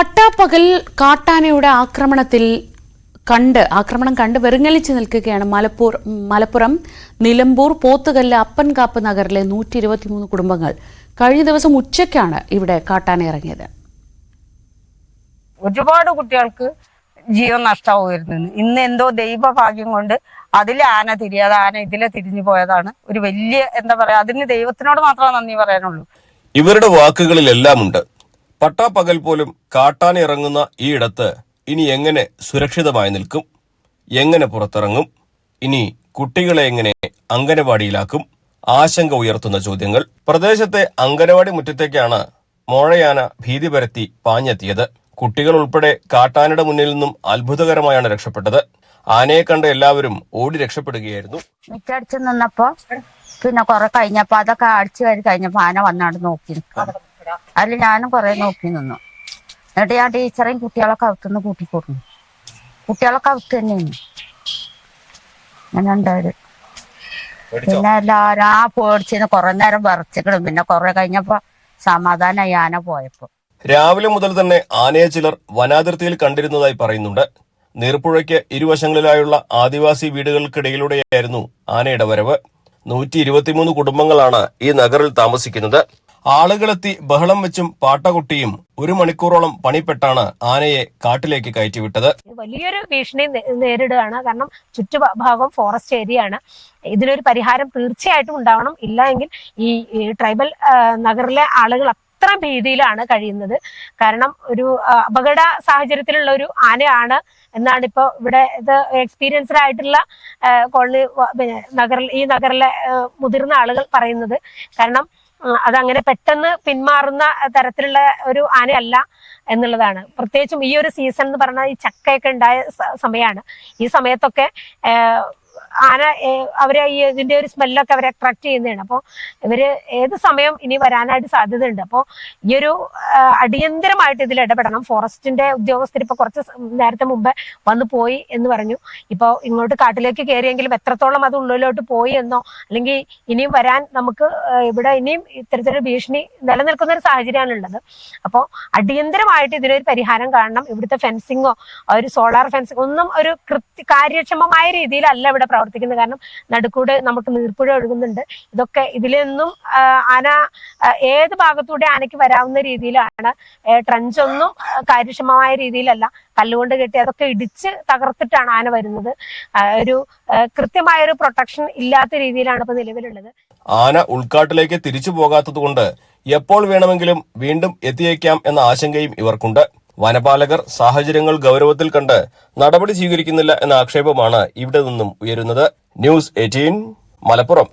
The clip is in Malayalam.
പട്ടാപ്പകൽ കാട്ടാനയുടെ ആക്രമണത്തിൽ കണ്ട് ആക്രമണം കണ്ട് വെറുങ്ങലിച്ച് നിൽക്കുകയാണ് മലപ്പൂർ മലപ്പുറം നിലമ്പൂർ പോത്തുകല്ല് അപ്പൻകാപ്പ് നഗറിലെ നൂറ്റി ഇരുപത്തിമൂന്ന് കുടുംബങ്ങൾ. കഴിഞ്ഞ ദിവസം ഉച്ചയ്ക്കാണ് ഇവിടെ കാട്ടാന ഇറങ്ങിയത്. ഒരുപാട് കുട്ടികൾക്ക് ജീവൻ നഷ്ടമായിരുന്നു. ഇന്ന് എന്തോ ദൈവഭാഗ്യം കൊണ്ട് അതിലെ ആന തിരിയാതെ ആന ഇതിലെ തിരിഞ്ഞു പോയതാണ്. ഒരു വലിയ എന്താ പറയാ അതിന് ദൈവത്തിനോട് മാത്രമേ നന്ദി പറയാനുള്ളൂ. ഇവരുടെ വാക്കുകളിലെല്ലാമുണ്ട്. പട്ടാപ്പകൽ പോലും കാട്ടാൻ ഇറങ്ങുന്ന ഈ ഇടത്ത് ഇനി എങ്ങനെ സുരക്ഷിതമായി നിൽക്കും? എങ്ങനെ പുറത്തിറങ്ങും? ഇനി കുട്ടികളെ എങ്ങനെ അങ്കനവാടിയിലാക്കും ആശങ്ക ഉയർത്തുന്ന ചോദ്യങ്ങൾ. പ്രദേശത്തെ അങ്കനവാടി മുറ്റത്തേക്കാണ് മോഴയാന ഭീതി പരത്തി പാഞ്ഞെത്തിയത്. കുട്ടികൾ ഉൾപ്പെടെ കാട്ടാനയുടെ മുന്നിൽ നിന്നും അത്ഭുതകരമായാണ് രക്ഷപ്പെട്ടത്. ആനയെ കണ്ട എല്ലാവരും ഓടി രക്ഷപ്പെടുകയായിരുന്നു. മുറ്റടിച്ചു നിന്നപ്പോ പിന്നെ കുറെ കഴിഞ്ഞപ്പോ അതൊക്കെ അടിച്ചു കയറി കഴിഞ്ഞപ്പോ ആന വന്നാണ്ട് നോക്കി അതിൽ ഞാനും കുറെ നോക്കി നിന്നു. എന്നിട്ട് ഞാൻ ടീച്ചറേയും കുട്ടികളൊക്കെ അകത്തുനിന്ന് കൂട്ടിക്കൊടുന്നു. കുട്ടികളൊക്കെ അകത്ത് തന്നെയാണ്. അങ്ങനെ ഉണ്ടായത് പിന്നെ എല്ലാരും ആ പേടിച്ചിന്ന് കുറെ നേരം വിറച്ചിക്കണം പിന്നെ കുറെ കഴിഞ്ഞപ്പോ സമാധാനമായി ആന പോയപ്പോ. രാവിലെ മുതൽ തന്നെ ആനയെ ചിലർ വനാതിർത്തിയിൽ കണ്ടിരുന്നതായി പറയുന്നുണ്ട്. നീർപ്പുഴയ്ക്ക് ഇരുവശങ്ങളിലായുള്ള ആദിവാസി വീടുകൾക്കിടയിലൂടെയായിരുന്നു ആനയുടെ വരവ്. നൂറ്റി ഇരുപത്തിമൂന്ന് കുടുംബങ്ങളാണ് ഈ നഗറിൽ താമസിക്കുന്നത്. ആളുകളെത്തി ബഹളം വെച്ചും പാട്ടകുട്ടിയും ഒരു മണിക്കൂറോളം പണിപ്പെട്ടാണ് ആനയെ കാട്ടിലേക്ക് കയറ്റിവിട്ടത്. വലിയൊരു ഭീഷണി നേരിടുകയാണ്. കാരണം ചുറ്റുഭാഗം ഫോറസ്റ്റ് ഏരിയ ആണ് ഇതിനൊരു പരിഹാരം തീർച്ചയായിട്ടും ഉണ്ടാവണം. ഇല്ല ഈ ട്രൈബൽ നഗറിലെ ആളുകൾ അത്ര ഭീതിയിലാണ് കഴിയുന്നത്. കാരണം ഒരു അപകട സാഹചര്യത്തിലുള്ള ഒരു ആനയാണ് എന്നാണ് ഇപ്പോൾ ഇവിടെ ഇത് എക്സ്പീരിയൻസ്ഡ് ആയിട്ടുള്ള കോളനി നഗറിൽ ഈ നഗറിലെ മുതിർന്ന ആളുകൾ പറയുന്നത്. കാരണം അതങ്ങനെ പെട്ടെന്ന് പിന്മാറുന്ന തരത്തിലുള്ള ഒരു ആനയല്ല എന്നുള്ളതാണ്. പ്രത്യേകിച്ചും ഈ ഒരു സീസൺ എന്ന് പറഞ്ഞാൽ ഈ ചക്കയൊക്കെ ഉണ്ടായ സമയമാണ് ഈ സമയത്തൊക്കെ ആന അവരെ ഈ ഇതിന്റെ ഒരു സ്മെല്ലൊക്കെ അവരെ അട്രാക്ട് ചെയ്യുന്നതാണ്. അപ്പോൾ ഇവർ ഏത് സമയം ഇനി വരാനായിട്ട് സാധ്യതയുണ്ട്? അപ്പോൾ ഈ ഒരു അടിയന്തരമായിട്ട് ഇതിൽ ഇടപെടണം. ഫോറസ്റ്റിന്റെ ഉദ്യോഗസ്ഥർ ഇപ്പൊ കുറച്ച് നേരത്തെ മുമ്പ് വന്നു പോയി എന്ന് പറഞ്ഞു. ഇപ്പോൾ ഇങ്ങോട്ട് കാട്ടിലേക്ക് കയറിയെങ്കിലും എത്രത്തോളം അത് ഉള്ളിലോട്ട് പോയി എന്നോ അല്ലെങ്കിൽ ഇനിയും വരാൻ നമുക്ക് ഇവിടെ ഇനിയും ഇത്തരത്തിലൊരു ഭീഷണി നിലനിൽക്കുന്ന ഒരു സാഹചര്യമാണ് ഉള്ളത്. അപ്പോൾ അടിയന്തരമായിട്ട് ഇതിനൊരു പരിഹാരം കാണണം. ഇവിടുത്തെ ഫെൻസിങ്ങോ ഒരു സോളാർ ഫെൻസിങ് ഒന്നും ഒരു കൃത്യ കാര്യക്ഷമമായ രീതിയിലല്ല ഇവിടെ പ്രവർത്തിക്കുന്നത് കാരണം നടുക്കൂടെ നമുക്ക് നീർപ്പുഴ ഒഴുകുന്നുണ്ട്. ഇതൊക്കെ ഇതിൽ നിന്നും ആന ഏത് ഭാഗത്തൂടെ ആനയ്ക്ക് വരാവുന്ന രീതിയിലാണ് ട്രഞ്ച് ഒന്നും കാര്യക്ഷമമായ രീതിയിലല്ല. കല്ലുകൊണ്ട് കെട്ടി അതൊക്കെ ഇടിച്ച് തകർത്തിട്ടാണ് ആന വരുന്നത്. ഒരു കൃത്യമായ ഒരു പ്രൊട്ടക്ഷൻ ഇല്ലാത്ത രീതിയിലാണ് ഇപ്പൊ നിലവിലുള്ളത്. ആന ഉൾക്കാട്ടിലേക്ക് തിരിച്ചു പോകാത്തതുകൊണ്ട് എപ്പോൾ വേണമെങ്കിലും വീണ്ടും എത്തിയേക്കാം എന്ന ആശങ്കയും ഇവർക്കുണ്ട്. വനപാലകർ സാഹചര്യങ്ങൾ ഗൗരവത്തിൽ കണ്ട് നടപടി സ്വീകരിക്കുന്നില്ല എന്ന ആക്ഷേപമാണ് ഇവിടെ നിന്നും ഉയരുന്നത്. News eighteen Malappuram.